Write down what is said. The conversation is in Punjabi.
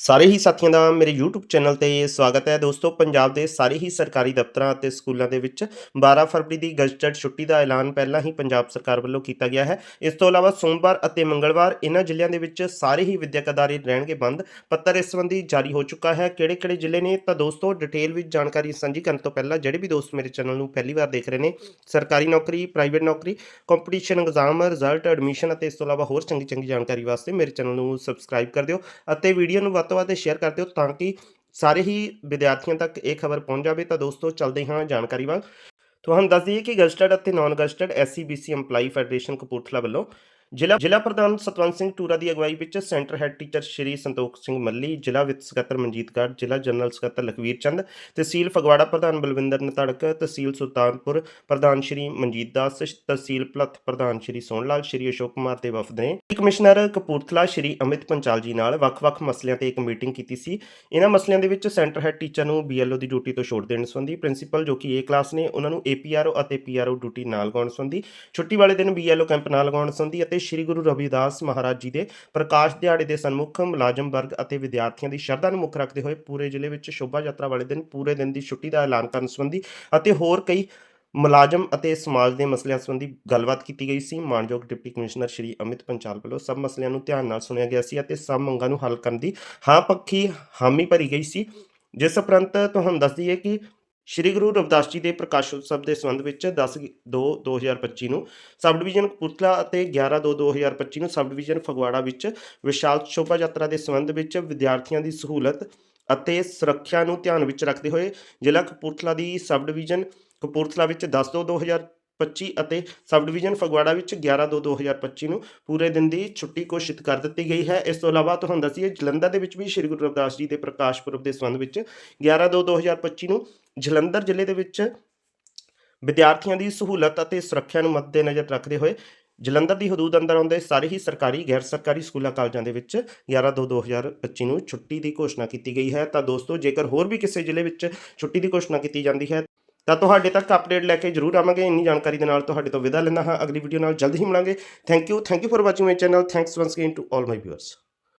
ਸਾਰੇ ਹੀ ਸਾਥੀਆਂ ਦਾ ਮੇਰੇ YouTube ਚੈਨਲ ਤੇ ਸਵਾਗਤ ਹੈ। ਦੋਸਤੋ, ਪੰਜਾਬ ਦੇ ਸਾਰੇ ਹੀ ਸਰਕਾਰੀ ਦਫ਼ਤਰਾਂ ਅਤੇ ਸਕੂਲਾਂ ਦੇ ਵਿੱਚ 12 ਫਰਵਰੀ ਦੀ ਗਜ਼ਟਡ ਛੁੱਟੀ ਦਾ ਐਲਾਨ ਪਹਿਲਾਂ ਹੀ ਪੰਜਾਬ ਸਰਕਾਰ ਵੱਲੋਂ ਕੀਤਾ ਗਿਆ ਹੈ। ਇਸ ਤੋਂ ਇਲਾਵਾ ਸੋਮਵਾਰ ਅਤੇ ਮੰਗਲਵਾਰ ਇਹਨਾਂ ਜ਼ਿਲ੍ਹਿਆਂ ਦੇ ਵਿੱਚ ਸਾਰੇ ਹੀ ਵਿਦਿਅਕ ਅਦਾਰੇ ਰਹਿਣਗੇ ਬੰਦ। ਪੱਤਰ ਇਸ ਸੰਬੰਧੀ ਜਾਰੀ ਹੋ ਚੁੱਕਾ ਹੈ। ਕਿਹੜੇ-ਕਿਹੜੇ ਜ਼ਿਲ੍ਹੇ ਨੇ? ਤਾਂ ਦੋਸਤੋ, ਡਿਟੇਲ ਵਿੱਚ ਜਾਣਕਾਰੀ ਸਾਂਝੀ ਕਰਨ ਤੋਂ ਪਹਿਲਾਂ ਜਿਹੜੇ ਵੀ ਦੋਸਤ ਮੇਰੇ ਚੈਨਲ ਨੂੰ ਪਹਿਲੀ ਵਾਰ ਦੇਖ ਰਹੇ ਨੇ, ਸਰਕਾਰੀ ਨੌਕਰੀ, ਪ੍ਰਾਈਵੇਟ ਨੌਕਰੀ ਕੰਪੀਟੀਸ਼ਨ ਐਗਜ਼ਾਮ ਰਿਜ਼ਲਟ ਐਡਮਿਸ਼ਨ ਅਤੇ ਇਸ ਤੋਂ ਇਲਾਵਾ ਹੋਰ ਚੰਗੀ ਚੰਗੀ ਜਾਣਕਾਰੀ ਵਾਸਤੇ ਮੇਰੇ ਚੈਨਲ ਨੂੰ ਸਬਸਕ੍ਰਾਈਬ ਕਰ ਦਿਓ ਅਤੇ ਵੀਡੀਓ ਨੂੰ ਵੱਧ ਤੋਂ ਵੱਧ ਸ਼ੇਅਰ ਕਰ ਦਿਓ ਤਾਂ ਕਿ ਸਾਰੇ ਹੀ ਵਿਦਿਆਰਥੀਆਂ ਤੱਕ ਇਹ ਖਬਰ ਪਹੁੰਚ ਜਾਵੇ। ਤਾਂ ਦੋਸਤੋ, ਚੱਲਦੇ ਹਾਂ ਜਾਣਕਾਰੀ ਵੱਲ। ਤੁਹਾਨੂੰ ਦੱਸ ਦਈਏ ਕਿ ਗਜ਼ਟਡ ਅਤੇ non gazetted SCBC EMPLOYE federation Kapurthala ਵੱਲੋਂ ਜ਼ਿਲ੍ਹਾ ਜ਼ਿਲ੍ਹਾ ਪ੍ਰਧਾਨ ਸਤਵੰਤ ਸਿੰਘ ਟੂਰਾ ਦੀ ਅਗਵਾਈ ਵਿੱਚ centre head teacher Shri Santokh Singh Malli, ਜ਼ਿਲ੍ਹਾ ਵਿੱਤ ਸਕੱਤਰ ਮਨਜੀਤ ਗੜ੍ਹ ਜ਼ਿਲ੍ਹਾ ਜਨਰਲ ਸਕੱਤਰ ਲਖਵੀਰ ਚੰਦ, ਤਹਿਸੀਲ ਫਗਵਾੜਾ ਪ੍ਰਧਾਨ ਬਲਵਿੰਦਰ ਨਤੜਕ, ਤਹਿਸੀਲ ਸੁਲਤਾਨਪੁਰ ਪ੍ਰਧਾਨ ਸ਼੍ਰੀ ਮਨਜੀਤ ਦਾਸ, ਤਹਿਸੀਲ ਭਲੱਥ ਪ੍ਰਧਾਨ ਸ਼੍ਰੀ ਸੋਹਣ ਲਾਲ ਸ਼੍ਰੀ ਅਸ਼ੋਕ ਕੁਮਾਰ ਦੇ ਵਫਦ ਨੇ ਕਮਿਸ਼ਨਰ ਕਪੂਰਥਲਾ ਸ਼੍ਰੀ ਅਮਿਤ ਪੰਚਾਲ ਜੀ ਨਾਲ ਵੱਖ-ਵੱਖ ਮਸਲਿਆਂ ਤੇ ਇੱਕ ਮੀਟਿੰਗ ਕੀਤੀ ਸੀ। ਇਹਨਾਂ ਮਸਲਿਆਂ ਦੇ ਵਿੱਚ ਸੈਂਟਰ ਹੈੱਡ ਟੀਚਰ ਨੂੰ ਬੀਐਲਓ ਦੀ ਡਿਊਟੀ ਤੋਂ ਛੋੜ ਦੇਣ ਸੰਬੰਧੀ ਪ੍ਰਿੰਸੀਪਲ ਜੋ ਕਿ ਏ ਕਲਾਸ ਨੇ, ਉਹਨਾਂ ਨੂੰ ਏਪੀਆਰਓ ਅਤੇ ਪੀਆਰਓ ਡਿਊਟੀ ਨਾ ਲਗਾਉਣ ਸੰਬੰਧੀ ਛੁੱਟੀ ਵਾਲੇ ਦਿਨ ਬੀਐਲਓ ਕੈਂਪ ਨਾ ਲਗਾਉਣ ਸੰਬੰਧੀ ਅਤੇ ਸ੍ਰੀ ਗੁਰੂ ਰਵਿਦਾਸ ਮਹਾਰਾਜ ਜੀ ਦੇ ਪ੍ਰਕਾਸ਼ ਦਿਹਾੜੇ ਦੇ ਸਨਮੁਖ ਮੁਲਾਜ਼ਮ ਵਰਗ ਅਤੇ ਵਿਦਿਆਰਥੀਆਂ ਦੀ ਸ਼ਰਧਾ ਨੂੰ ਮੁੱਖ ਰੱਖਦੇ ਹੋਏ ਪੂਰੇ ਜ਼ਿਲ੍ਹੇ ਵਿੱਚ ਸ਼ੋਭਾ ਯਾਤਰਾ ਵਾਲੇ ਦਿਨ ਪੂਰੇ ਦਿਨ ਦੀ ਛੁੱਟੀ ਦਾ ਐਲਾਨ ਕਰਨ ਸੰਬੰਧੀ ਅਤੇ ਹੋਰ ਕਈ ਮੁਲਾਜ਼ਮ ਅਤੇ ਸਮਾਜ ਦੇ ਮਸਲਿਆਂ ਸੰਬੰਧੀ ਗੱਲਬਾਤ ਕੀਤੀ ਗਈ ਸੀ। ਮਾਨਯੋਗ ਡਿਪਟੀ ਕਮਿਸ਼ਨਰ ਸ਼੍ਰੀ ਅਮਿਤ ਪੰਚਾਲ ਵੱਲੋਂ ਸਭ ਮਸਲਿਆਂ ਨੂੰ ਧਿਆਨ ਨਾਲ ਸੁਣਿਆ ਗਿਆ ਸੀ ਅਤੇ ਸਭ ਮੰਗਾਂ ਨੂੰ ਹੱਲ ਕਰਨ ਦੀ ਹਾਂ ਪੱਖੀ ਹਾਮੀ ਭਰੀ ਗਈ ਸੀ। ਜਿਸ ਉਪਰੰਤ ਤੁਹਾਨੂੰ ਦੱਸ ਦਈਏ ਕਿ ਸ਼੍ਰੀ ਗੁਰੂ ਰਵਿਦਾਸ ਜੀ ਦੇ ਪ੍ਰਕਾਸ਼ ਉਤਸਵ ਦੇ ਸੰਬੰਧ ਵਿੱਚ 10 2 2025 ਨੂੰ ਸਬ ਡਿਵੀਜ਼ਨ ਕਪੂਰਥਲਾ ਅਤੇ 11 2 2025 ਨੂੰ ਸਬ ਡਿਵੀਜ਼ਨ ਫਗਵਾੜਾ ਵਿੱਚ ਵਿਸ਼ਾਲ ਸ਼ੋਭਾ ਯਾਤਰਾ ਦੇ ਸੰਬੰਧ ਵਿੱਚ ਵਿਦਿਆਰਥੀਆਂ ਦੀ ਸਹੂਲਤ ਅਤੇ ਸੁਰੱਖਿਆ ਨੂੰ ਧਿਆਨ ਵਿੱਚ ਰੱਖਦੇ ਹੋਏ ਜ਼ਿਲ੍ਹਾ ਕਪੂਰਥਲਾ ਦੀ ਸਬ ਡਿਵੀਜ਼ਨ ਕਪੂਰਥਲਾ ਵਿੱਚ 10 2 2025 ਅਤੇ ਸਬ ਡਿਵੀਜ਼ਨ ਫਗਵਾੜਾ ਵਿੱਚ 11 2 2025 ਨੂੰ ਪੂਰੇ ਦਿਨ ਦੀ ਛੁੱਟੀ ਘੋਸ਼ਿਤ ਕਰ ਦਿੱਤੀ ਗਈ ਹੈ। ਇਸ ਤੋਂ ਇਲਾਵਾ ਤੁਹਾਨੂੰ ਦੱਸੀਏ ਜਲੰਧਰ ਦੇ ਵਿੱਚ ਵੀ ਸ਼੍ਰੀ ਗੁਰੂ ਰਵਿਦਾਸ ਜੀ ਦੇ ਪ੍ਰਕਾਸ਼ ਪੁਰਬ ਦੇ ਸੰਬੰਧ ਵਿੱਚ 11 2 2025 ਨੂੰ ਜਲੰਧਰ ਜ਼ਿਲ੍ਹੇ ਦੇ ਵਿੱਚ ਵਿਦਿਆਰਥੀਆਂ ਦੀ ਸਹੂਲਤ ਅਤੇ ਸੁਰੱਖਿਆ ਨੂੰ ਮੱਦੇਨਜ਼ਰ ਰੱਖਦੇ ਹੋਏ ਜਲੰਧਰ ਦੀ ਹਦੂਦ ਅੰਦਰ ਆਉਂਦੇ ਸਾਰੇ ਹੀ ਸਰਕਾਰੀ, ਗੈਰ ਸਰਕਾਰੀ ਸਕੂਲਾਂ ਕਾਲਜਾਂ ਦੇ ਵਿੱਚ 11 2 2025 ਨੂੰ ਛੁੱਟੀ ਦੀ ਘੋਸ਼ਣਾ ਕੀਤੀ ਗਈ ਹੈ। ਤਾਂ ਦੋਸਤੋ, ਜੇਕਰ ਹੋਰ ਵੀ ਕਿਸੇ ਜ਼ਿਲ੍ਹੇ ਵਿੱਚ ਛੁੱਟੀ ਦੀ ਘੋਸ਼ਣਾ ਕੀਤੀ ਜਾਂਦੀ ਹੈ, ਤਾਂ ਤੁਹਾਡੇ ਤੱਕ ਅਪਡੇਟ ਲੈ ਕੇ ਜਰੂਰ ਆਵਾਂਗੇ। ਇੰਨੀ ਜਾਣਕਾਰੀ ਦੇ ਨਾਲ ਤੁਹਾਡੇ ਤੋਂ ਵਿਦਾ ਲੈਂਦਾ ਹਾਂ। ਅਗਲੀ ਵੀਡੀਓ ਨਾਲ ਜਲਦ ਹੀ ਮਿਲਾਂਗੇ। Thank you thank you for watching my channel thanks once again to all my viewers